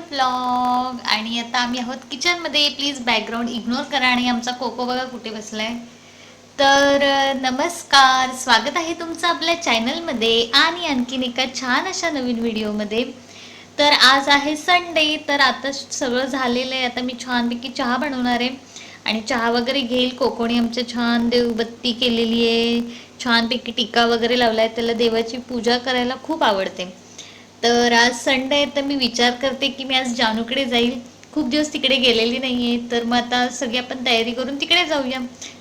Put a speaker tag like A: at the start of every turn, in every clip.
A: Welcome blog आणि आता आम्ही आहोत किचनमध्ये प्लीज बॅकग्राऊंड इग्नोर करा आणि आमचा कोको बघा कुठे बसलाय. तर नमस्कार. स्वागत आहे तुमचं आपल्या चॅनलमध्ये आणि आणखीन एका छान अशा नवीन व्हिडिओमध्ये तर आज आहे संडे तर आता सगळं झालेलं आहे. आता मी छानपैकी चहा बनवणार आहे. आणि चहा वगैरे घेईल. कोकोणी आमच्या छान देवबत्ती केलेली आहे. छानपैकी टिका वगैरे लावलाय. त्याला देवाची पूजा करायला खूप आवडते. तर आज संडे आहे तर मी विचार करते की मी आज जानूकडे जाईल. खूप दिवस तिकडे गेलेली नाही आहे तर मग आता सगळी आपण तयारी करून तिकडे जाऊया.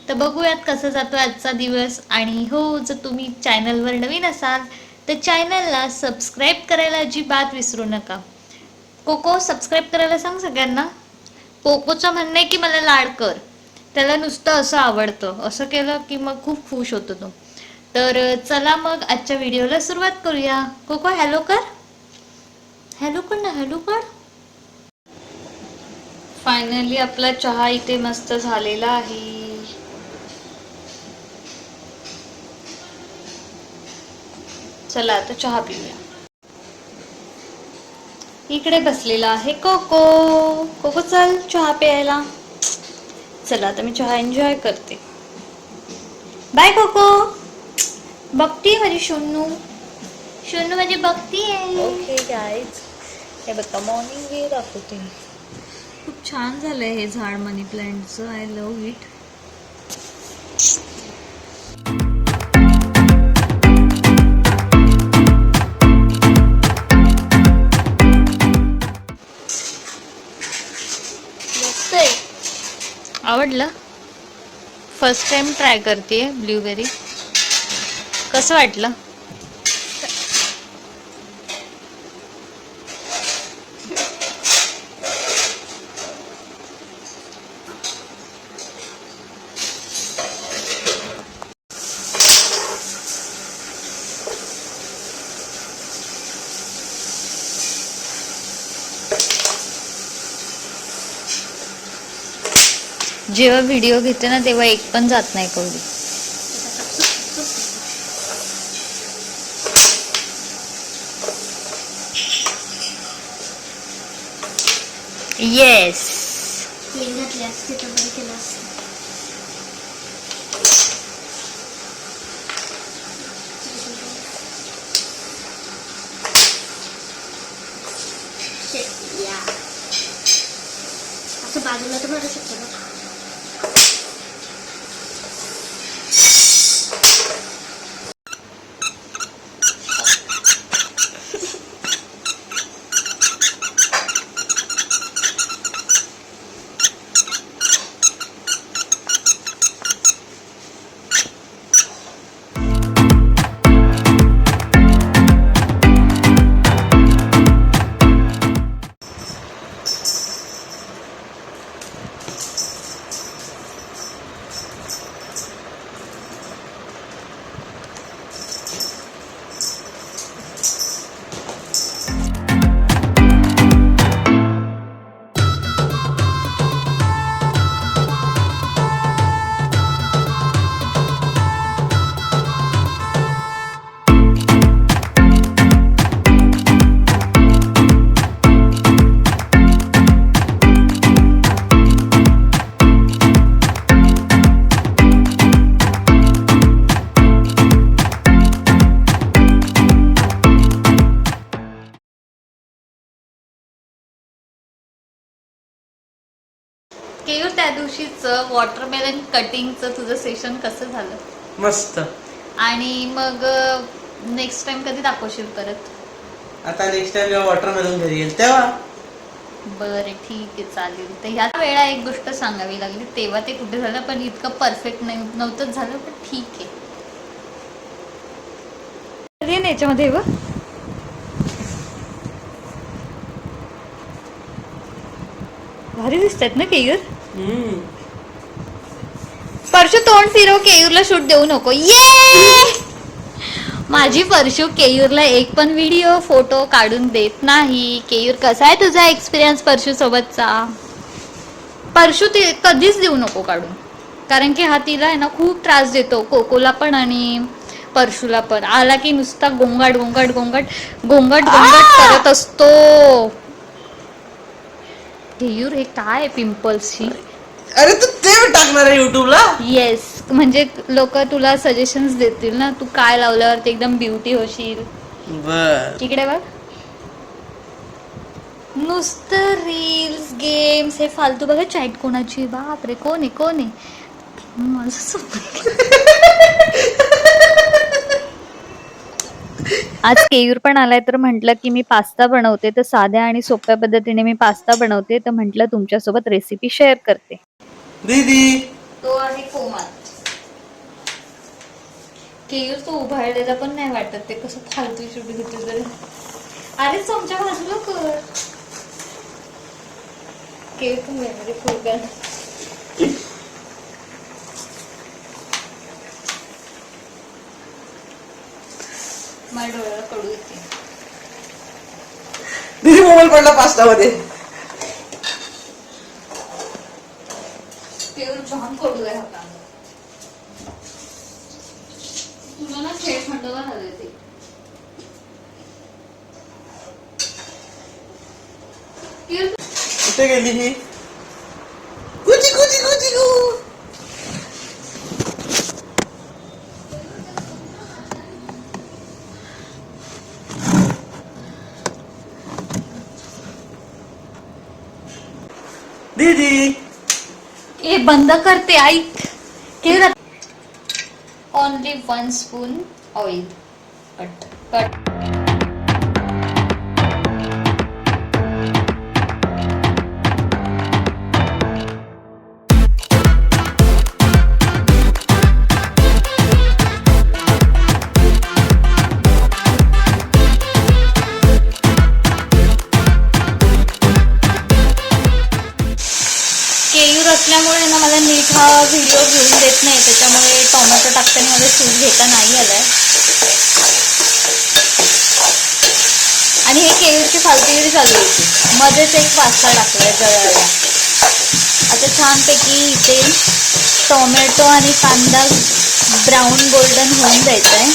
A: तर बघूयात कसं जातो आजचा दिवस. आणि हो जर तुम्ही चॅनलवर नवीन असाल तर चॅनलला सबस्क्राईब करायला अजिबात विसरू नका. कोको सबस्क्राईब करायला सांग सगळ्यांना. पोकोचं म्हणणं आहे की मला लाड कर. त्याला नुसतं असं आवडतं. असं केलं की मग खूप खुश होतो तो. तर चला मग आजच्या व्हिडिओला सुरुवात करूया. कोको हॅलो कर. हॅलो पण ना हॅलो पण. फायनली आपला चहा इथे मस्त झालेला आहे. चला आता चहा पिऊया. इकडे बसलेला आहे कोको. कोको चल चहा प्यायला. चला आता मी चहा एन्जॉय करते. Bye Coco. बघती माझी शोनू शोनू माझी म्हणजे बघती आहे
B: ओके गाईज हे बघा मॉर्निंग व्ह्यू दाखवते
A: खूप छान झालंय हे झाड मनी प्लांटचं. आय लव्ह इट आवडलं? फर्स्ट टाइम ट्राय करते ब्ल्यूबेरी कसं वाटलं? जेव्हा व्हिडिओ घेते ना तेव्हा एक पण जात नाही कवडी येस
B: बाजूला तर मारू शकतो त्या दिवशीचं वॉटरमेलन कटिंगचं तुझं सेशन कसं झालं?
C: मस्त.
A: आणि मग नेक्स्ट टाइम कधी दाखवशील परत?
C: आता नेक्स्ट टाइम जेव्हा वॉटरमेलन घरी येईल तेव्हा.
A: बरं ठीक आहे चालेल. तर ह्या वेळा एक गोष्ट सांगावी लागली. तेव्हा ते कुठे झालं पण इतकं परफेक्ट नाही नव्हतंच झालं पण ठीक आहे. कधी आहे ना याच्यामध्ये व भारी दिसतात ना केयूर
C: हम्म.
A: परशू तोंड फिरव केयूरला शूट देऊ नको. ये! माझी परशू केयूरला एक पण व्हिडिओ फोटो काढून देत नाही. केयूर कसा आहे तुझा एक्सपिरियन्स परशू सोबतचा परशू ते कधीच देऊ नको काढून. कारण की हा तिला आहे ना खूप त्रास देतो. कोकोला पण आणि परशुला पण. आला की नुसता गोंगाट गोंगाट गोंगाट गोंगाट गोंगाट करत असतो. केयूर हे काय पिंपल्सची
C: अरे तू ते टाकणार आहे युट्यूबला
A: येस म्हणजे लोक तुला सजेशन्स देतील ना तू काय लावल्यावर ते एकदम ब्युटी होशील.
C: बर.
A: इकडे बघ. नुसतं रील्स गेम्स हे फालतू बघा. चॅट कोणाची? बाप रे कोण आहे कोण आहे? माझं स्वप्न. आज केयूर पण आलाय तर म्हटलं की मी पास्ता बनवते तर साध्या आणि सोप्या पद्धतीने मी पास्ता बनवते तर म्हटलं तुमच्यासोबत रेसिपी शेअर करते.
C: दीदी!
A: तो आहे कोमात केयूर तो उभारलेला पण नाही वाटत ते कसं फालतू शूट घेते तरी. अरे चमच्या बाजूला कर केयूर पण मेमरी फुल माझ्या डोळ्याला कडू येते
C: दीदी मोबाईल पडला पास्तामध्ये.
A: केयूर जाम कडू आहे होता तुला ना खेळ थंडवा झाले ते
C: कुठे गेली ही?
A: बंद करते ऐक केवढा only one spoon oil cut cut हा व्हिडिओ घेऊन देत नाही त्याच्यामुळे टोमॅटो टाकताना मला सूट घेता नाही आलाय. आणि हे केळीची फालतूगिरी चालू होती मध्येच एक पास्ता टाकलाय जळायला. आता छानपैकी इथे टोमॅटो आणि कांदा ब्राऊन गोल्डन होऊन द्यायचा आहे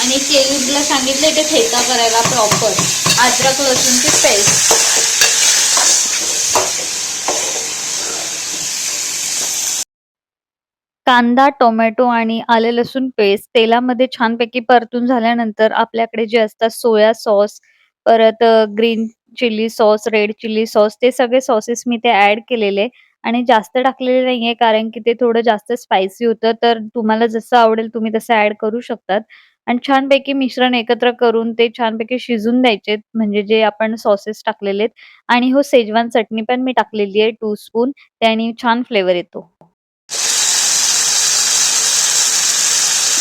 A: आणि केळीला सांगितलं इथे ठेचा करायला प्रॉपर अद्रक लसूणची पेस्ट. कांदा टोमॅटो आणि आले लसूण पेस्ट तेलामध्ये छानपैकी परतून झाल्यानंतर आपल्याकडे जे असतात सोया सॉस परत green chilli sauce red chilli sauce ते सगळे सॉसेस मी ते ऍड केलेले आणि जास्त टाकलेले नाहीये कारण की ते थोडं जास्त स्पायसी होतं. तर तुम्हाला जसं आवडेल तुम्ही तसं ऍड करू शकतात. आणि छानपैकी मिश्रण एकत्र करून ते छानपैकी शिजून द्यायचे म्हणजे जे आपण सॉसेस टाकलेले आहेत. आणि हो सेजवान चटणी पण मी टाकलेली आहे टू स्पून त्याने छान फ्लेवर येतो.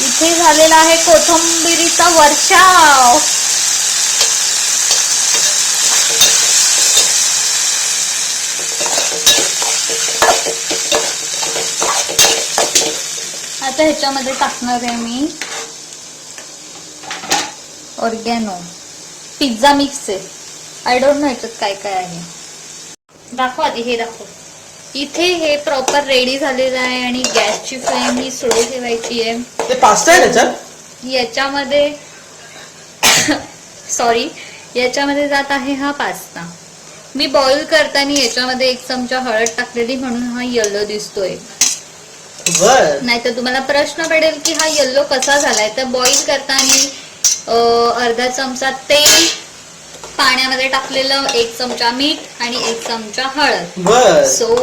A: इथे झालेला आहे कोथंबिरीचा वर्षाव. आता ह्याच्यामध्ये टाकणार आहे मी ऑर्गॅनो. पिझ्झा मिक्स आहे. आय डोंट नो ह्याच्यात काय काय आहे. दाखवा आधी हे दाखव. इथे हे प्रॉपर रेडी झालेलं आहे आणि गॅसची फ्लेम ही स्लो ठेवायची आहे.
C: ते पास्ता आहे त्याच्यात?
A: याच्यामध्ये सॉरी याच्यामध्ये जात आहे हा पास्ता मी बॉईल करताना याच्यामध्ये एक चमचा हळद टाकलेली म्हणून हा येलो दिसतोय.
C: बर.
A: नाहीतर तुम्हाला प्रश्न पडेल की हा येल्लो कसा झालाय? तर बॉईल करताना अं, अर्धा चमचा तेल पाण्यामध्ये टाकलेलं एक चमचा मीठ आणि एक चमचा हळद.
C: बर.
A: सो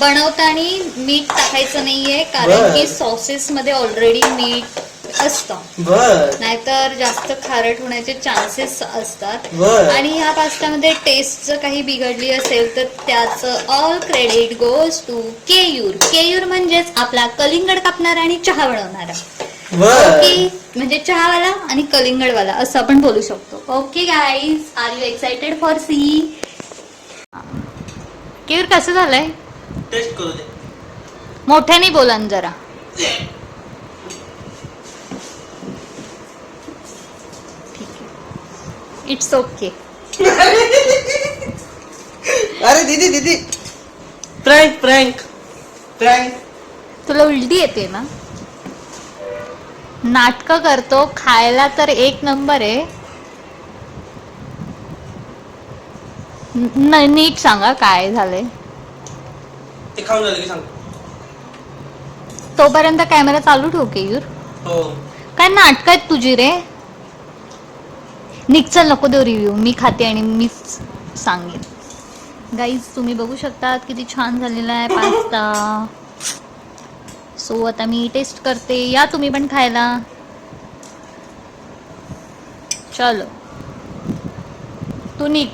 A: बनवताना मीठ टाकायचं नाहीये कारण
C: बर.
A: की सॉसेस मध्ये ऑलरेडी मीठ असतं.
C: बर.
A: नाहीतर जास्त खारट होण्याचे चान्सेस असतात.
C: बर.
A: आणि ह्या पास्त्यामध्ये टेस्ट जर काही बिघडली असेल तर त्याचं all credit goes to Keyur. Keyur म्हणजेच आपला कलिंगड कापणारा आणि चहा बनवणारा.
C: बर.
A: ओके. म्हणजे चहावाला आणि कलिंगडवाला असं आपण बोलू शकतो. Okay guys are you excited for see Keyur कसं झालंय?
C: टेस्ट करू दे.
A: मोठ्याने बोला ना जरा इट्स ओके
C: अरे दीदी दीदी. प्रँक प्रँक प्रँक
A: तुला उलटी येते ना? नाटक करतो खायला तर एक नंबर आहे. न- नीट सांगा काय झालंय.
C: ते खाऊन झालं की
A: तोपर्यंत कॅमेरा चालू ठेव केयूर
C: हो.
A: काय नाटक आहेत तुझी रे? निक चल नको देऊ रिव्ह्यू मी खाते आणि मीच सांगेन. गाईज तुम्ही बघू शकता किती छान झालेला आहे पास्ता. सो आता मी टेस्ट करते. या तुम्ही पण खायला. चलो. तू निक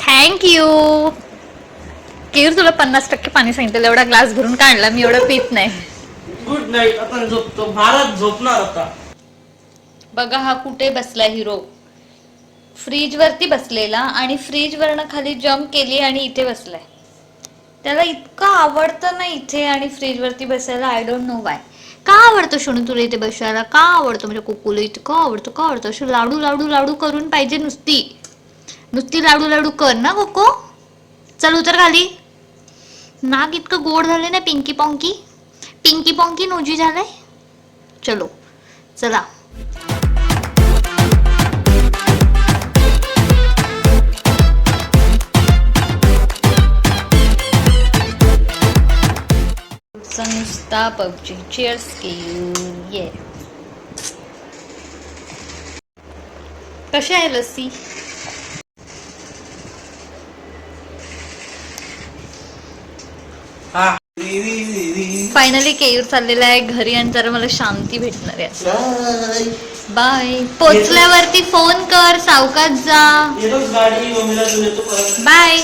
A: थँक्यू केर तुला पन्नास टक्के पाणी सांगितलं एवढा ग्लास भरून काढला मी एवढं पित नाही.
C: गुड नाईट आता झोपतो. भारत झोपणार आता.
A: बघा हा कुठे बसला हिरो फ्रीज वरती बसलेला आणि फ्रीज वरनं खाली जम्प केली आणि इथे बसलाय. त्याला इतकं आवडतं ना इथे आणि फ्रीजवरती बसायला आय डोंट नो वाय का आवडतं शोणू तुला इथे बसायला? का आवडतं म्हणजे कुकूला? इतकं आवडतं का आवडतं? अशी लाडू लाडू लाडू करून पाहिजे नुसती. नुसती लाडू लाडू कर ना कोको? चल उतर खाली. नाक इतकं गोड झालं ना पिंकी पॉंकी? पिंकी पॉंकी नोजी झालंय? चलो चला. चा नुसता पबजी. चिअर्स ये कशी आहे लस्सी. फायनली केयूर चाललेला आहे घरी आणि जरा मला शांती भेटणार आहे.
C: बाय.
A: पोचल्यावरती फोन कर सावकाश जा.
C: बाय.